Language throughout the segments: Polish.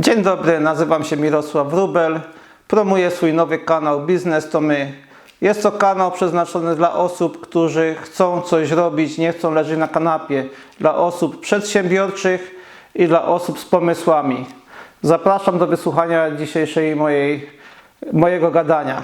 Dzień dobry, nazywam się Mirosław Wrubel. Promuję swój nowy kanał Biznes to My. Jest to kanał przeznaczony dla osób, którzy chcą coś robić, nie chcą leżeć na kanapie. Dla osób przedsiębiorczych i dla osób z pomysłami. Zapraszam do wysłuchania dzisiejszej mojej, mojego gadania.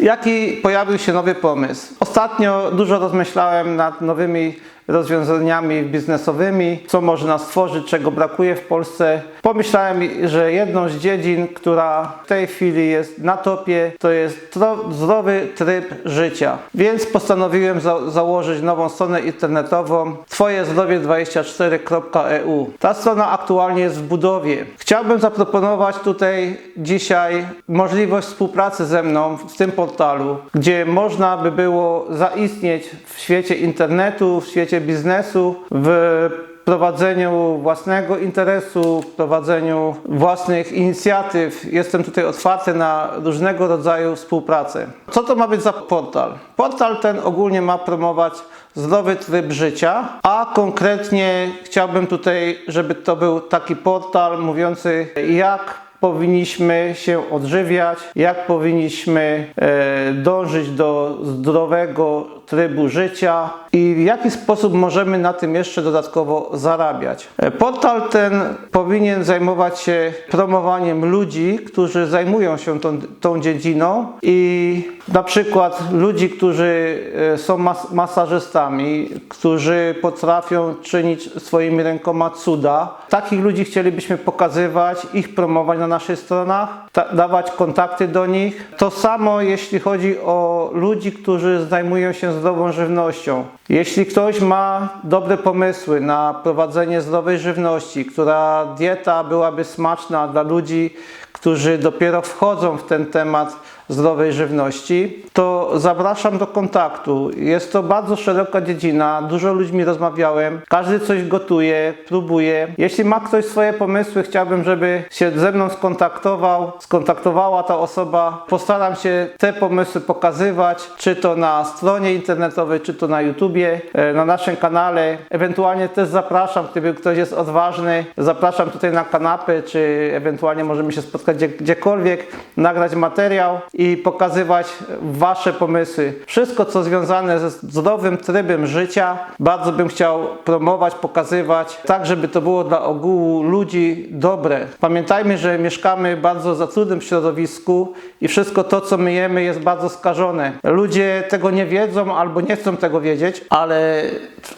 Jaki pojawił się nowy pomysł? Ostatnio dużo rozmyślałem nad nowymi rozwiązaniami biznesowymi, co można stworzyć, czego brakuje w Polsce. Pomyślałem, że jedną z dziedzin, która w tej chwili jest na topie, to jest zdrowy tryb życia. Więc postanowiłem za- założyć nową stronę internetową twojezdrowie24.eu. Ta strona aktualnie jest w budowie. Chciałbym zaproponować tutaj dzisiaj możliwość współpracy ze mną w tym portalu, gdzie można by było zaistnieć w świecie internetu, w świecie biznesu, w prowadzeniu własnego interesu, w prowadzeniu własnych inicjatyw. Jestem tutaj otwarty na różnego rodzaju współpracę. Co to ma być za portal? Portal ten ogólnie ma promować zdrowy tryb życia, a konkretnie chciałbym tutaj, żeby to był taki portal mówiący jak powinniśmy się odżywiać, jak powinniśmy e, dążyć do zdrowego trybu życia i w jaki sposób możemy na tym jeszcze dodatkowo zarabiać. E, Portal ten powinien zajmować się promowaniem ludzi, którzy zajmują się tą, tą dziedziną i na przykład ludzi, którzy e, są mas masażystami, którzy potrafią czynić swoimi rękoma cuda. Takich ludzi chcielibyśmy pokazywać, ich promować na naszych stronach, dawać kontakty do nich. To samo jeśli chodzi o ludzi, którzy zajmują się zdrową żywnością. Jeśli ktoś ma dobre pomysły na prowadzenie zdrowej żywności, która dieta byłaby smaczna dla ludzi, którzy dopiero wchodzą w ten temat zdrowej żywności, to zapraszam do kontaktu. Jest to bardzo szeroka dziedzina, dużo ludźmi rozmawiałem, każdy coś gotuje, próbuje. Jeśli ma ktoś swoje pomysły, chciałbym, żeby się ze mną skontaktował, skontaktowała ta osoba. Postaram się te pomysły pokazywać, czy to na stronie internetowej, czy to na YouTubie, e, na naszym kanale. Ewentualnie też zapraszam, gdyby ktoś jest odważny, zapraszam tutaj na kanapę, czy ewentualnie możemy się spotkać gdzie, gdziekolwiek, nagrać materiał i pokazywać Wasze pomysły. Wszystko, co związane ze zdrowym trybem życia, bardzo bym chciał promować, pokazywać, tak żeby to było dla ogółu ludzi dobre. Pamiętajmy, że mieszkamy w bardzo zatrudnym środowisku i wszystko to, co my jemy, jest bardzo skażone. Ludzie tego nie wiedzą albo nie chcą tego wiedzieć, ale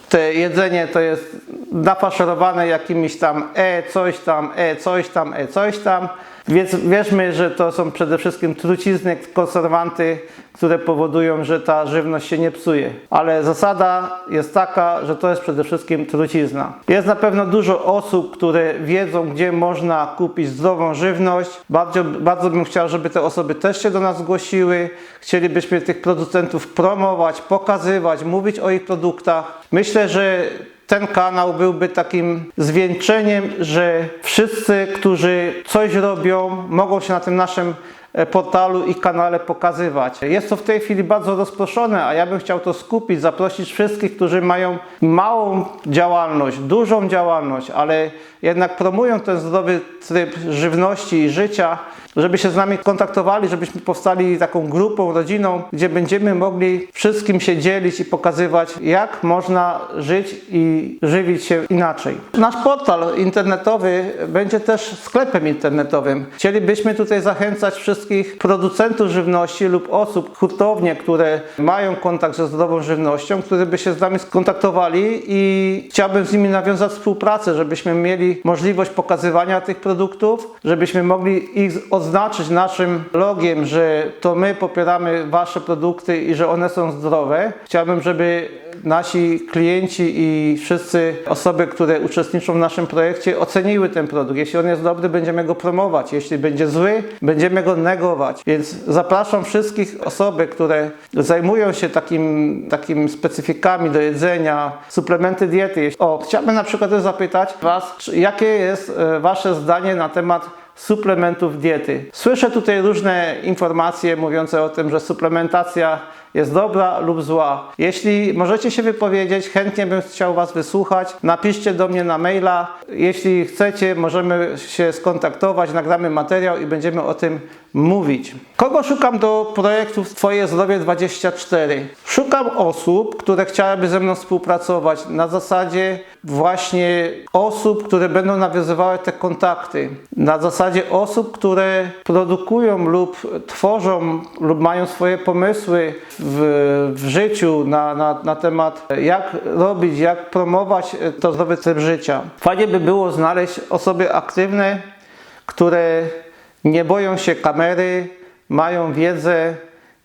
te jedzenie to jest nafaszerowane jakimiś tam e coś tam, e coś tam, e coś tam. Więc wierzmy, że to są przede wszystkim trucizny, konserwanty, które powodują, że ta żywność się nie psuje. Ale zasada jest taka, że to jest przede wszystkim trucizna. Jest na pewno dużo osób, które wiedzą, gdzie można kupić zdrową żywność. Bardzo, bardzo bym chciał, żeby te osoby też się do nas zgłosiły. Chcielibyśmy tych producentów promować, pokazywać, mówić o ich produktach. Myślę, że ten kanał byłby takim zwieńczeniem, że wszyscy, którzy coś robią, mogą się na tym naszym e, portalu i kanale pokazywać. Jest to w tej chwili bardzo rozproszone, a ja bym chciał to skupić, zaprosić wszystkich, którzy mają małą działalność, dużą działalność, ale jednak promują ten zdrowy tryb żywności i życia, żeby się z nami kontaktowali, żebyśmy powstali taką grupą, rodziną, gdzie będziemy mogli wszystkim się dzielić i pokazywać, jak można żyć i żywić się inaczej. Nasz portal internetowy będzie też sklepem internetowym. Chcielibyśmy tutaj zachęcać wszystkich producentów żywności lub osób, hurtownie, które mają kontakt ze zdrową żywnością, które by się z nami skontaktowali i chciałbym z nimi nawiązać współpracę, żebyśmy mieli możliwość pokazywania tych produktów, żebyśmy mogli ich oznaczyć naszym logiem, że to my popieramy Wasze produkty i że one są zdrowe. Chciałbym, żeby nasi klienci i wszyscy osoby, które uczestniczą w naszym projekcie oceniły ten produkt. Jeśli on jest dobry, będziemy go promować. Jeśli będzie zły, będziemy go negować. Więc zapraszam wszystkich osoby, które zajmują się takim, takim specyfikami do jedzenia, suplementy diety. O, chciałbym na przykład też zapytać Was, jakie jest e, Wasze zdanie na temat suplementów diety. Słyszę tutaj różne informacje mówiące o tym, że suplementacja jest dobra lub zła. Jeśli możecie się wypowiedzieć, chętnie bym chciał Was wysłuchać. Napiszcie do mnie na maila. Jeśli chcecie, możemy się skontaktować, nagramy materiał i będziemy o tym mówić. Kogo szukam do projektów Twoje Zdrowie 24? Szukam osób, które chciałyby ze mną współpracować na zasadzie właśnie osób, które będą nawiązywały te kontakty. Na zasadzie osób, które produkują lub tworzą lub mają swoje pomysły w życiu na, na, na temat jak robić, jak promować to zdrowy tryb życia. Fajnie by było znaleźć osoby aktywne, które nie boją się kamery, mają wiedzę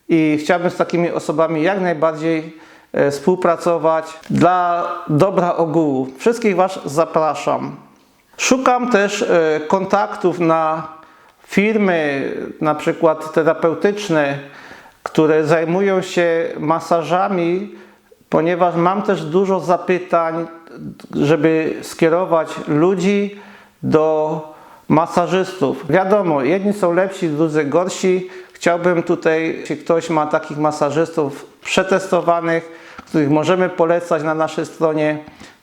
i chciałbym z takimi osobami jak najbardziej e, współpracować dla dobra ogółu. Wszystkich Was zapraszam. Szukam też e, kontaktów na firmy, na przykład terapeutyczne, które zajmują się masażami, ponieważ mam też dużo zapytań, żeby skierować ludzi do masażystów. Wiadomo, jedni są lepsi, drudzy gorsi. Chciałbym tutaj, jeśli ktoś ma takich masażystów przetestowanych, których możemy polecać na naszej stronie,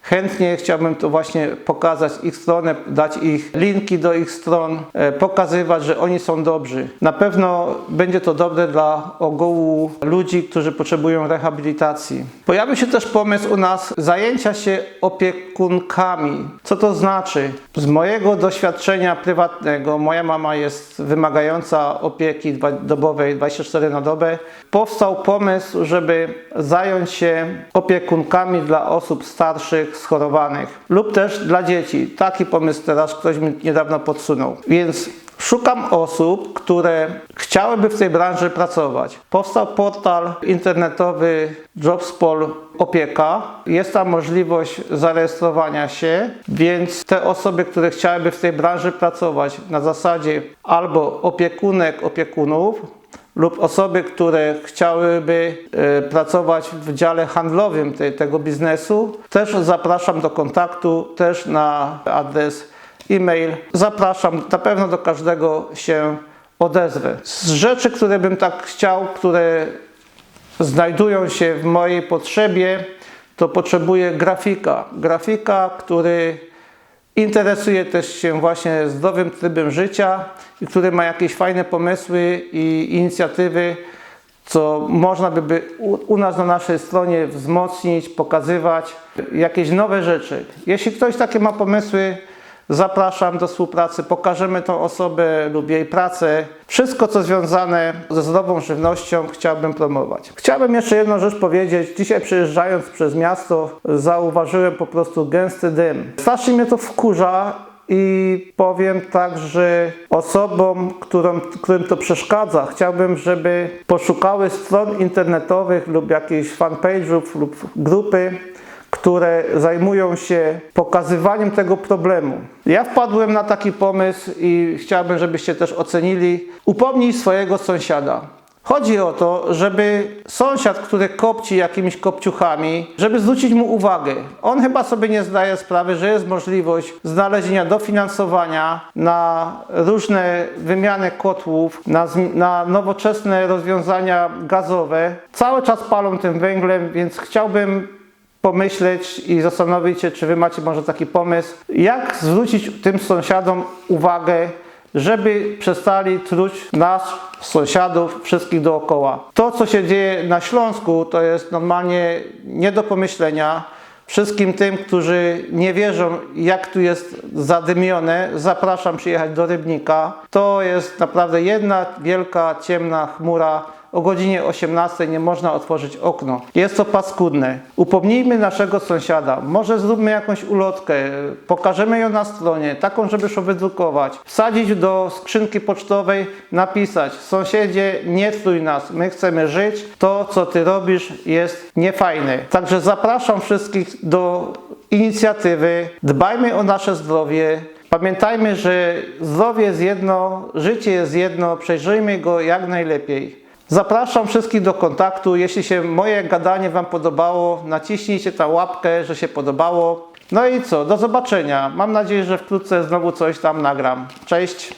chętnie chciałbym to właśnie pokazać ich stronę, dać ich linki do ich stron, e, pokazywać, że oni są dobrzy. Na pewno będzie to dobre dla ogółu ludzi, którzy potrzebują rehabilitacji. Pojawił się też pomysł u nas zajęcia się opiekunkami. Co to znaczy? Z mojego doświadczenia prywatnego, moja mama jest wymagająca opieki dobowej 24 na dobę. Powstał pomysł, żeby zająć się opiekunkami dla osób starszych, schorowanych lub też dla dzieci. Taki pomysł teraz ktoś mi niedawno podsunął. Więc Szukam osób, które chciałyby w tej branży pracować. Powstał portal internetowy Jobspol Opieka. Jest tam możliwość zarejestrowania się, więc te osoby, które chciałyby w tej branży pracować na zasadzie albo opiekunek opiekunów, lub osoby, które chciałyby e, pracować w dziale handlowym tego biznesu, też zapraszam do kontaktu, też na adres e-mail. Zapraszam, na pewno do każdego się odezwę. Z rzeczy, które bym tak chciał, które znajdują się w mojej potrzebie, to potrzebuję grafika. Grafika, który interesuje też się właśnie zdrowym trybem życia który ma jakieś fajne pomysły i inicjatywy, co można by, u nas na naszej stronie wzmocnić, pokazywać jakieś nowe rzeczy. Jeśli ktoś takie ma pomysły, zapraszam do współpracy, pokażemy tą osobę lub jej pracę. Wszystko, co związane ze zdrową żywnością, chciałbym promować. Chciałbym jeszcze jedną rzecz powiedzieć. Dzisiaj przejeżdżając przez miasto, zauważyłem po prostu gęsty dym. Strasznie mnie to wkurza i powiem tak, że osobom, którym to przeszkadza, chciałbym, żeby poszukały stron internetowych lub jakichś fanpage'ów lub grupy, które zajmują się pokazywaniem tego problemu. Ja wpadłem na taki pomysł i chciałbym, żebyście też ocenili. Upomnij swojego sąsiada. Chodzi o to, żeby sąsiad, który kopci jakimiś kopciuchami, żeby zwrócić mu uwagę. On chyba sobie nie zdaje sprawy, że jest możliwość znalezienia dofinansowania na różne wymiany kotłów, na, na nowoczesne rozwiązania gazowe. Cały czas palą tym węglem, więc chciałbym pomyśleć i zastanowić się, czy wy macie może taki pomysł, jak zwrócić tym sąsiadom uwagę, żeby przestali truć nas, sąsiadów, wszystkich dookoła. To, co się dzieje na Śląsku, to jest normalnie nie do pomyślenia. Wszystkim tym, którzy nie wierzą, jak tu jest zadymione, zapraszam przyjechać do Rybnika. To jest naprawdę jedna wielka, ciemna chmura. O godzinie 18 nie można otworzyć okno. Jest to paskudne. Upomnijmy naszego sąsiada. Może zróbmy jakąś ulotkę, pokażemy ją na stronie, taką, żeby ją wydrukować. Wsadzić do skrzynki pocztowej, napisać: Sąsiedzie, nie trój nas, my chcemy żyć. To, co ty robisz, jest niefajne. Także zapraszam wszystkich do inicjatywy. Dbajmy o nasze zdrowie. Pamiętajmy, że zdrowie jest jedno, życie jest jedno, przejrzyjmy go jak najlepiej. Zapraszam wszystkich do kontaktu. Jeśli się moje gadanie Wam podobało, naciśnijcie tę łapkę, że się podobało. No i co, do zobaczenia. Mam nadzieję, że wkrótce znowu coś tam nagram. Cześć!